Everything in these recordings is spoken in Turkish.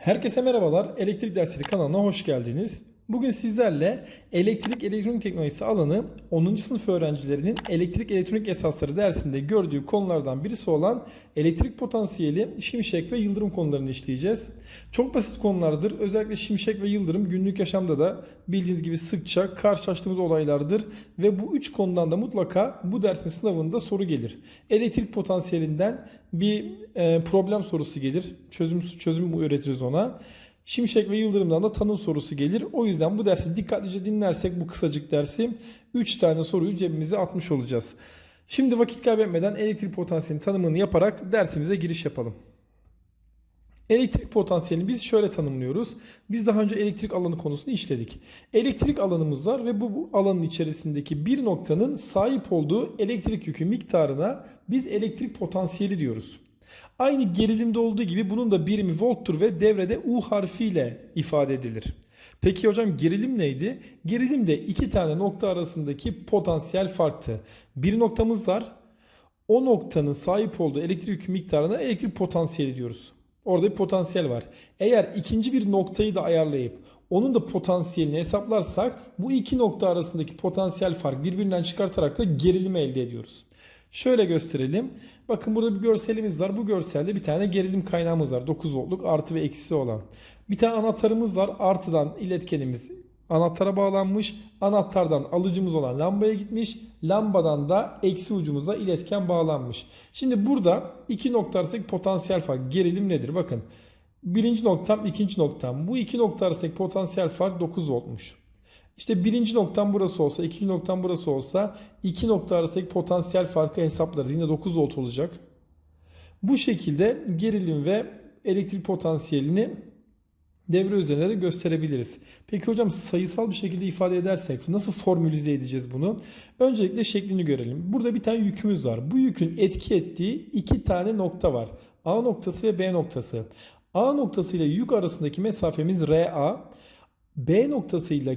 Herkese merhabalar. Elektrik Dersleri kanalına hoş geldiniz. Bugün sizlerle elektrik elektronik teknolojisi alanı 10. sınıf öğrencilerinin elektrik elektronik esasları dersinde gördüğü konulardan birisi olan elektrik potansiyeli, şimşek ve yıldırım konularını işleyeceğiz. Çok basit konulardır. Özellikle şimşek ve yıldırım günlük yaşamda da bildiğiniz gibi sıkça karşılaştığımız olaylardır ve bu üç konudan da mutlaka bu dersin sınavında soru gelir. Elektrik potansiyelinden bir e, problem sorusu gelir. Çözüm çözüm üretiriz ona. Şimşek ve Yıldırım'dan da tanım sorusu gelir. O yüzden bu dersi dikkatlice dinlersek bu kısacık dersi 3 tane soruyu cebimize atmış olacağız. Şimdi vakit kaybetmeden elektrik potansiyelinin tanımını yaparak dersimize giriş yapalım. Elektrik potansiyelini biz şöyle tanımlıyoruz. Biz daha önce elektrik alanı konusunu işledik. Elektrik alanımız var ve bu, bu alanın içerisindeki bir noktanın sahip olduğu elektrik yükü miktarına biz elektrik potansiyeli diyoruz. Aynı gerilimde olduğu gibi bunun da birimi volttur ve devrede U harfiyle ifade edilir. Peki hocam gerilim neydi? Gerilim de iki tane nokta arasındaki potansiyel farktı. Bir noktamız var. O noktanın sahip olduğu elektrik yükü miktarına elektrik potansiyeli diyoruz. Orada bir potansiyel var. Eğer ikinci bir noktayı da ayarlayıp onun da potansiyelini hesaplarsak bu iki nokta arasındaki potansiyel fark birbirinden çıkartarak da gerilimi elde ediyoruz. Şöyle gösterelim. Bakın burada bir görselimiz var. Bu görselde bir tane gerilim kaynağımız var. 9 voltluk artı ve eksi olan. Bir tane anahtarımız var. Artıdan iletkenimiz anahtara bağlanmış. Anahtardan alıcımız olan lambaya gitmiş. Lambadan da eksi ucumuza iletken bağlanmış. Şimdi burada iki nokta arasındaki potansiyel fark gerilim nedir? Bakın birinci noktam ikinci noktam. Bu iki nokta arasındaki potansiyel fark 9 voltmuş. İşte birinci noktam burası olsa, ikinci noktam burası olsa iki nokta arasındaki potansiyel farkı hesaplarız. Yine 9 volt olacak. Bu şekilde gerilim ve elektrik potansiyelini devre üzerinde de gösterebiliriz. Peki hocam sayısal bir şekilde ifade edersek nasıl formülize edeceğiz bunu? Öncelikle şeklini görelim. Burada bir tane yükümüz var. Bu yükün etki ettiği iki tane nokta var. A noktası ve B noktası. A noktası ile yük arasındaki mesafemiz RA. B noktasıyla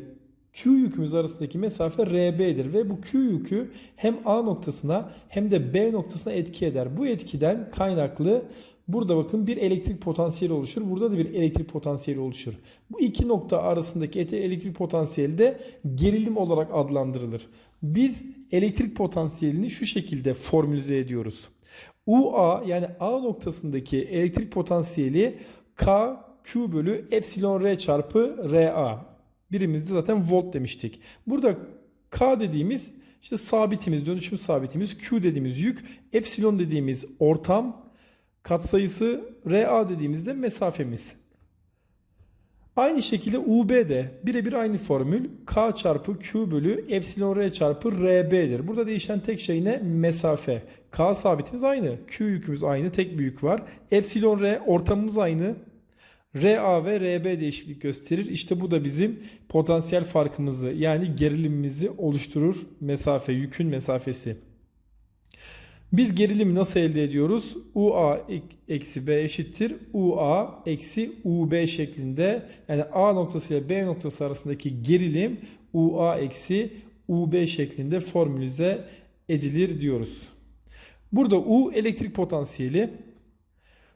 Q yükümüz arasındaki mesafe RB'dir ve bu Q yükü hem A noktasına hem de B noktasına etki eder. Bu etkiden kaynaklı burada bakın bir elektrik potansiyeli oluşur. Burada da bir elektrik potansiyeli oluşur. Bu iki nokta arasındaki elektrik potansiyeli de gerilim olarak adlandırılır. Biz elektrik potansiyelini şu şekilde formülize ediyoruz. UA yani A noktasındaki elektrik potansiyeli K Q bölü epsilon R çarpı RA. Birimizde zaten volt demiştik. Burada K dediğimiz işte sabitimiz, dönüşüm sabitimiz, Q dediğimiz yük, epsilon dediğimiz ortam katsayısı, RA dediğimizde mesafemiz. Aynı şekilde UB de birebir aynı formül K çarpı Q bölü epsilon R çarpı RB'dir. Burada değişen tek şey ne? Mesafe. K sabitimiz aynı. Q yükümüz aynı. Tek büyük var. Epsilon R ortamımız aynı. RA ve RB değişiklik gösterir. İşte bu da bizim potansiyel farkımızı yani gerilimimizi oluşturur. Mesafe, yükün mesafesi. Biz gerilimi nasıl elde ediyoruz? UA eksi B eşittir. UA eksi UB şeklinde. Yani A noktası ile B noktası arasındaki gerilim UA eksi UB şeklinde formülize edilir diyoruz. Burada U elektrik potansiyeli.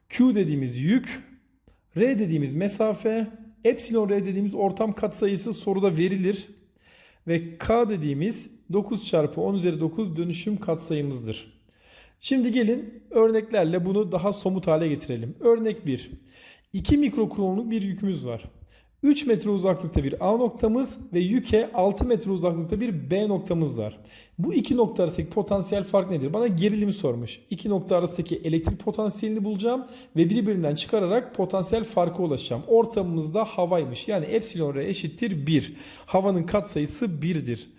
Q dediğimiz yük. R dediğimiz mesafe. Epsilon R dediğimiz ortam katsayısı soruda verilir. Ve K dediğimiz 9 çarpı 10 üzeri 9 dönüşüm katsayımızdır. Şimdi gelin örneklerle bunu daha somut hale getirelim. Örnek 1. 2 mikrokulonluk bir yükümüz var. 3 metre uzaklıkta bir A noktamız ve yüke 6 metre uzaklıkta bir B noktamız var. Bu iki nokta arasındaki potansiyel fark nedir? Bana gerilimi sormuş. İki nokta arasındaki elektrik potansiyelini bulacağım ve birbirinden çıkararak potansiyel farka ulaşacağım. Ortamımızda havaymış. Yani epsilon R eşittir 1. Havanın katsayısı 1'dir.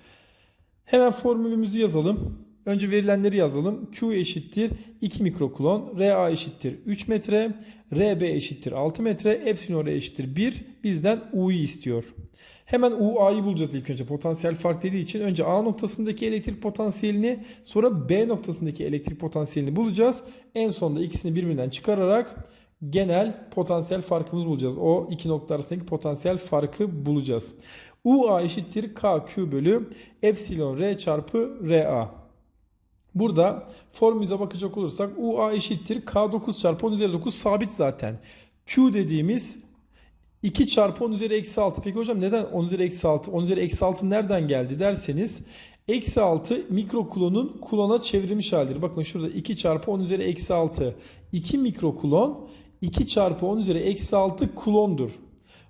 Hemen formülümüzü yazalım. Önce verilenleri yazalım. Q eşittir 2 mikrokulon, RA eşittir 3 metre, RB eşittir 6 metre, epsilon R eşittir 1. Bizden U'yu istiyor. Hemen UA'yı bulacağız ilk önce. Potansiyel fark dediği için önce A noktasındaki elektrik potansiyelini sonra B noktasındaki elektrik potansiyelini bulacağız. En sonunda ikisini birbirinden çıkararak genel potansiyel farkımızı bulacağız. O iki nokta arasındaki potansiyel farkı bulacağız. UA eşittir KQ bölü epsilon R çarpı RA. Burada formülümüze bakacak olursak UA eşittir K9 çarpı 10 üzeri 9 sabit zaten. Q dediğimiz 2 çarpı 10 üzeri eksi 6. Peki hocam neden 10 üzeri eksi 6? 10 üzeri eksi 6 nereden geldi derseniz eksi 6 mikrokulonun kulona çevrilmiş halidir. Bakın şurada 2 çarpı 10 üzeri eksi 6. 2 mikrokulon 2 çarpı 10 üzeri eksi 6 kulondur.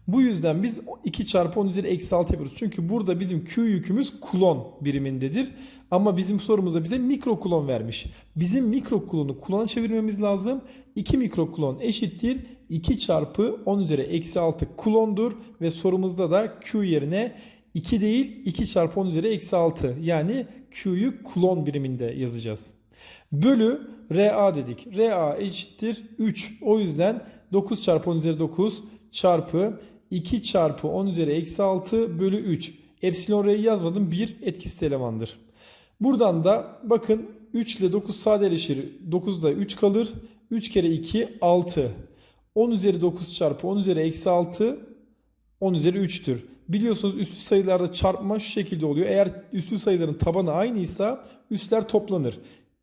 Bu yüzden biz 2 çarpı 10 üzeri eksi 6 yapıyoruz. Çünkü burada bizim Q yükümüz kulon birimindedir. Ama bizim sorumuzda bize mikrokulon vermiş. Bizim mikrokulonu kulona çevirmemiz lazım. 2 mikrokulon eşittir 2 çarpı 10 üzeri eksi 6 kulondur. Ve sorumuzda da Q yerine 2 değil 2 çarpı 10 üzeri eksi 6. Yani Q'yu kulon biriminde yazacağız. Bölü RA dedik. RA eşittir 3. O yüzden 9 çarpı 10 üzeri 9 çarpı 2 çarpı 10 üzeri eksi 6 bölü 3. Epsilon R'yi yazmadım. 1 etkisiz elemandır. Buradan da bakın 3 ile 9 sadeleşir. 9'da 3 kalır. 3 kere 2 6. 10 üzeri 9 çarpı 10 üzeri eksi 6 10 üzeri 3'tür. Biliyorsunuz üslü sayılarda çarpma şu şekilde oluyor. Eğer üslü sayıların tabanı aynıysa üstler toplanır.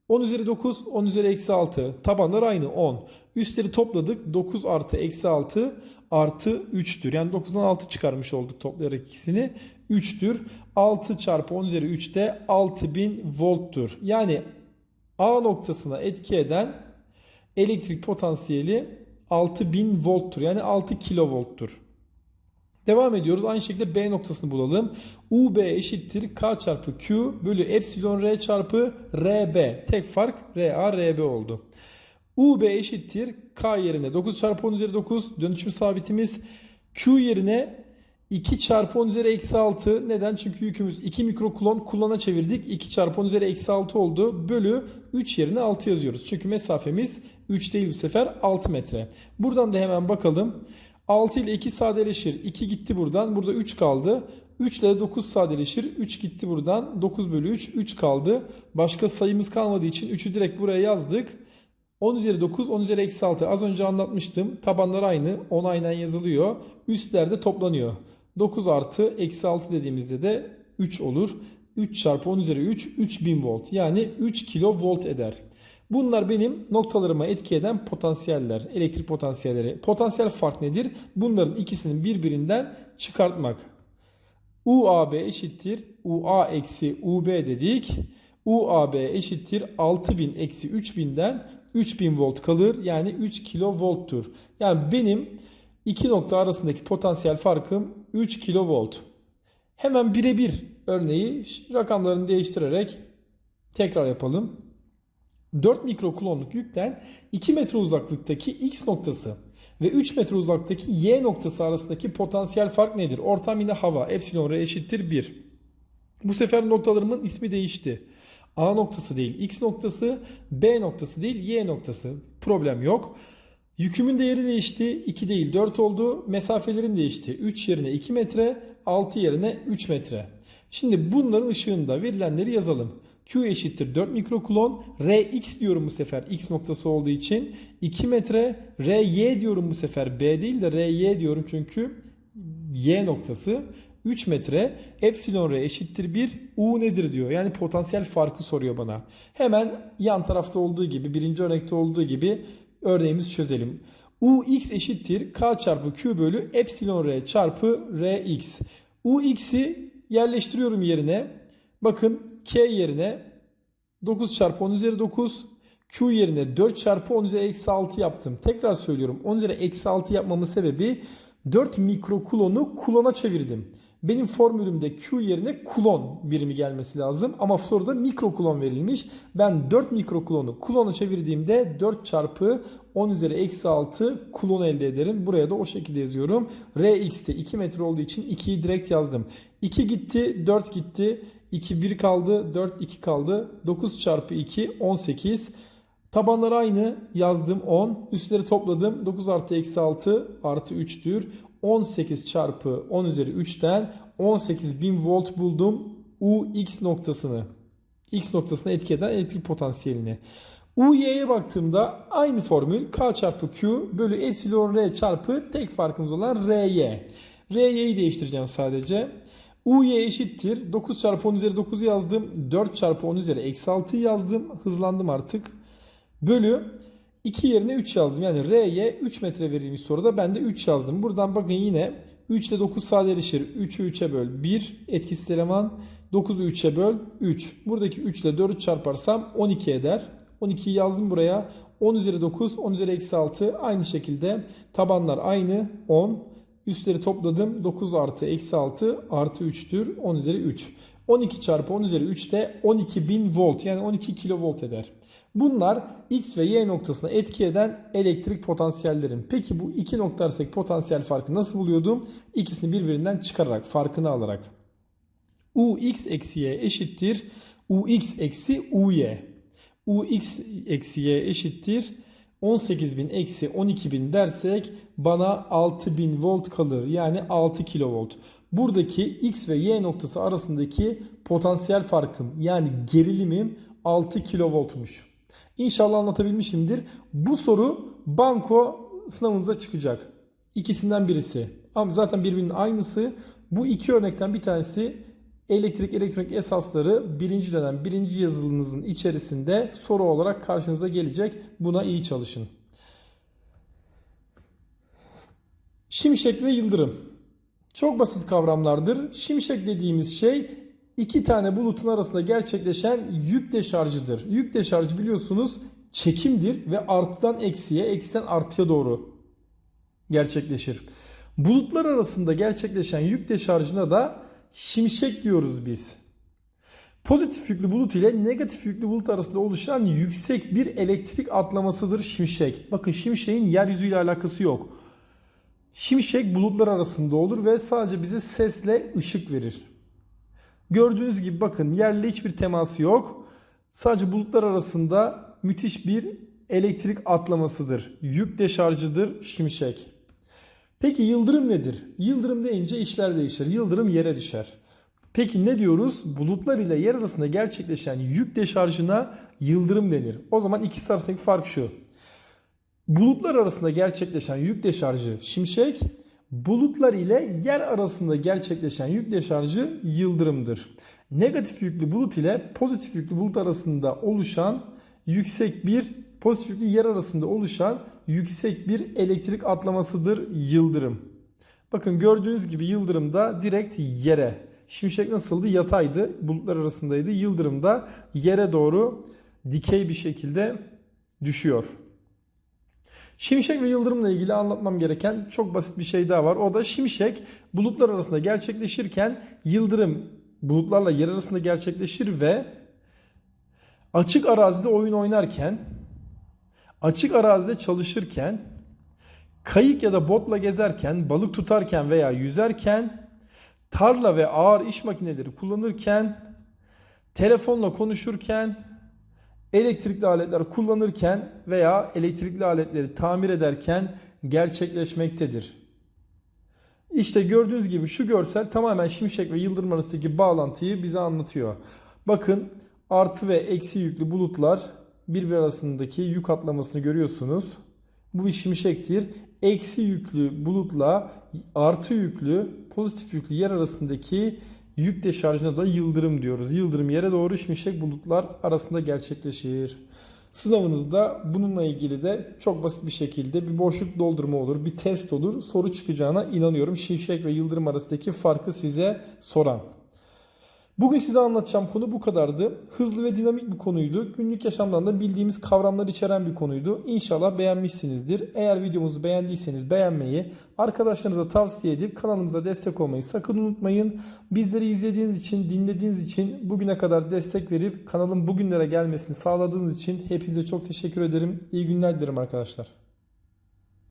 10 üzeri 9, 10 üzeri eksi 6. Tabanlar aynı 10. Üstleri topladık. 9 artı eksi 6 artı 3'tür. Yani 9'dan 6 çıkarmış olduk toplayarak ikisini. 3'tür. 6 çarpı 10 üzeri 3 de 6000 volttur. Yani A noktasına etki eden elektrik potansiyeli 6000 volttur. Yani 6 kilovolttur. Devam ediyoruz. Aynı şekilde B noktasını bulalım. UB eşittir K çarpı Q bölü epsilon R çarpı RB. Tek fark RA RB oldu. UB eşittir K yerine 9 çarpı 10 üzeri 9 dönüşüm sabitimiz. Q yerine 2 çarpı 10 üzeri eksi 6. Neden? Çünkü yükümüz 2 mikrokulon kulona çevirdik. 2 çarpı 10 üzeri eksi 6 oldu. Bölü 3 yerine 6 yazıyoruz. Çünkü mesafemiz 3 değil bu sefer 6 metre. Buradan da hemen bakalım. 6 ile 2 sadeleşir. 2 gitti buradan. Burada 3 kaldı. 3 ile 9 sadeleşir. 3 gitti buradan. 9 bölü 3. 3 kaldı. Başka sayımız kalmadığı için 3'ü direkt buraya yazdık. 10 üzeri 9, 10 üzeri eksi 6. Az önce anlatmıştım. Tabanlar aynı. 10 aynen yazılıyor. Üstlerde toplanıyor. 9 artı eksi 6 dediğimizde de 3 olur. 3 çarpı 10 üzeri 3, 3000 volt. Yani 3 kilovolt eder. Bunlar benim noktalarıma etki eden potansiyeller, elektrik potansiyelleri. Potansiyel fark nedir? Bunların ikisinin birbirinden çıkartmak. UAB eşittir UA eksi UB dedik. UAB eşittir 6000 eksi 3000'den 3000 volt kalır. Yani 3 kilovolttur. Yani benim iki nokta arasındaki potansiyel farkım 3 kilovolt. Hemen birebir örneği rakamlarını değiştirerek tekrar yapalım. 4 mikrokulonluk yükten 2 metre uzaklıktaki X noktası ve 3 metre uzaklıktaki Y noktası arasındaki potansiyel fark nedir? Ortam yine hava. Epsilon R eşittir 1. Bu sefer noktalarımın ismi değişti. A noktası değil X noktası, B noktası değil Y noktası. Problem yok. Yükümün değeri değişti. 2 değil 4 oldu. Mesafelerim değişti. 3 yerine 2 metre, 6 yerine 3 metre. Şimdi bunların ışığında verilenleri yazalım. Q eşittir 4 mikrokulon. Rx diyorum bu sefer X noktası olduğu için. 2 metre. Ry diyorum bu sefer B değil de Ry diyorum çünkü Y noktası. 3 metre. Epsilon R eşittir 1. U nedir diyor. Yani potansiyel farkı soruyor bana. Hemen yan tarafta olduğu gibi birinci örnekte olduğu gibi örneğimizi çözelim. Ux eşittir K çarpı Q bölü Epsilon R çarpı Rx. Ux'i yerleştiriyorum yerine. Bakın K yerine 9 çarpı 10 üzeri 9. Q yerine 4 çarpı 10 üzeri eksi 6 yaptım. Tekrar söylüyorum 10 üzeri eksi 6 yapmamın sebebi 4 mikrokulonu kulona çevirdim. Benim formülümde Q yerine kulon birimi gelmesi lazım ama soruda mikrokulon verilmiş. Ben 4 mikrokulonu kulona çevirdiğimde 4 çarpı 10 üzeri eksi 6 kulon elde ederim. Buraya da o şekilde yazıyorum. Rx'te 2 metre olduğu için 2'yi direkt yazdım. 2 gitti 4 gitti. 2 1 kaldı 4 2 kaldı. 9 çarpı 2 18. Tabanlar aynı yazdım 10. Üstleri topladım. 9 artı eksi 6 artı 3'tür. 18 çarpı 10 üzeri 3'ten 18.000 volt buldum. UX noktasını. X noktasına etki eden elektrik potansiyelini. UY'ye baktığımda aynı formül K çarpı Q bölü epsilon R çarpı tek farkımız olan RY. RY'yi değiştireceğim sadece. UY eşittir. 9 çarpı 10 üzeri 9 yazdım. 4 çarpı 10 üzeri eksi 6 yazdım. Hızlandım artık. Bölü 2 yerine 3 yazdım. Yani R'ye 3 metre verilmiş soruda ben de 3 yazdım. Buradan bakın yine 3 ile 9 sadeleşir. 3'ü 3'e böl 1 etkisiz eleman. 9'u 3'e böl 3. Buradaki 3 ile 4'ü çarparsam 12 eder. 12'yi yazdım buraya. 10 üzeri 9, 10 üzeri eksi 6. Aynı şekilde tabanlar aynı. 10. Üstleri topladım. 9 artı eksi 6 artı 3'tür. 10 üzeri 3. 12 çarpı 10 üzeri 3 de 12.000 volt yani 12 kilovolt eder. Bunlar X ve Y noktasına etki eden elektrik potansiyellerim. Peki bu iki nokta arasındaki potansiyel farkı nasıl buluyordum? İkisini birbirinden çıkararak, farkını alarak. Ux eksi Y eşittir. Ux eksi Uy. Ux eksi Y eşittir. 18.000 eksi 12.000 dersek bana 6.000 volt kalır. Yani 6 kilovolt. Buradaki X ve Y noktası arasındaki potansiyel farkım yani gerilimim 6 kilovoltmuş. İnşallah anlatabilmişimdir. Bu soru banko sınavınıza çıkacak. İkisinden birisi. Ama zaten birbirinin aynısı. Bu iki örnekten bir tanesi elektrik elektronik esasları birinci dönem birinci yazılınızın içerisinde soru olarak karşınıza gelecek. Buna iyi çalışın. Şimşek ve yıldırım. Çok basit kavramlardır. Şimşek dediğimiz şey iki tane bulutun arasında gerçekleşen yük deşarjıdır. Yük deşarjı biliyorsunuz çekimdir ve artıdan eksiye, eksiden artıya doğru gerçekleşir. Bulutlar arasında gerçekleşen yük deşarjına da şimşek diyoruz biz. Pozitif yüklü bulut ile negatif yüklü bulut arasında oluşan yüksek bir elektrik atlamasıdır şimşek. Bakın şimşeğin yeryüzüyle alakası yok. Şimşek bulutlar arasında olur ve sadece bize sesle ışık verir. Gördüğünüz gibi bakın yerle hiçbir teması yok. Sadece bulutlar arasında müthiş bir elektrik atlamasıdır. Yük deşarjıdır şimşek. Peki yıldırım nedir? Yıldırım deyince işler değişir. Yıldırım yere düşer. Peki ne diyoruz? Bulutlar ile yer arasında gerçekleşen yük deşarjına yıldırım denir. O zaman ikisi arasındaki fark şu. Bulutlar arasında gerçekleşen yük deşarjı şimşek, bulutlar ile yer arasında gerçekleşen yük deşarjı yıldırımdır. Negatif yüklü bulut ile pozitif yüklü bulut arasında oluşan yüksek bir pozitif yüklü yer arasında oluşan yüksek bir elektrik atlamasıdır yıldırım. Bakın gördüğünüz gibi yıldırım da direkt yere. Şimşek nasıldı? Yataydı. Bulutlar arasındaydı. Yıldırım da yere doğru dikey bir şekilde düşüyor. Şimşek ve yıldırımla ilgili anlatmam gereken çok basit bir şey daha var. O da şimşek bulutlar arasında gerçekleşirken yıldırım bulutlarla yer arasında gerçekleşir ve açık arazide oyun oynarken, açık arazide çalışırken, kayık ya da botla gezerken, balık tutarken veya yüzerken, tarla ve ağır iş makineleri kullanırken, telefonla konuşurken, elektrikli aletler kullanırken veya elektrikli aletleri tamir ederken gerçekleşmektedir. İşte gördüğünüz gibi şu görsel tamamen şimşek ve yıldırım arasındaki bağlantıyı bize anlatıyor. Bakın artı ve eksi yüklü bulutlar birbiri arasındaki yük atlamasını görüyorsunuz. Bu bir şimşektir. Eksi yüklü bulutla artı yüklü pozitif yüklü yer arasındaki Yük deşarjına da yıldırım diyoruz. Yıldırım yere doğru şimşek bulutlar arasında gerçekleşir. Sınavınızda bununla ilgili de çok basit bir şekilde bir boşluk doldurma olur, bir test olur. Soru çıkacağına inanıyorum. Şimşek ve yıldırım arasındaki farkı size soran. Bugün size anlatacağım konu bu kadardı. Hızlı ve dinamik bir konuydu. Günlük yaşamdan da bildiğimiz kavramlar içeren bir konuydu. İnşallah beğenmişsinizdir. Eğer videomuzu beğendiyseniz beğenmeyi, arkadaşlarınıza tavsiye edip kanalımıza destek olmayı sakın unutmayın. Bizleri izlediğiniz için, dinlediğiniz için, bugüne kadar destek verip kanalın bugünlere gelmesini sağladığınız için hepinize çok teşekkür ederim. İyi günler dilerim arkadaşlar.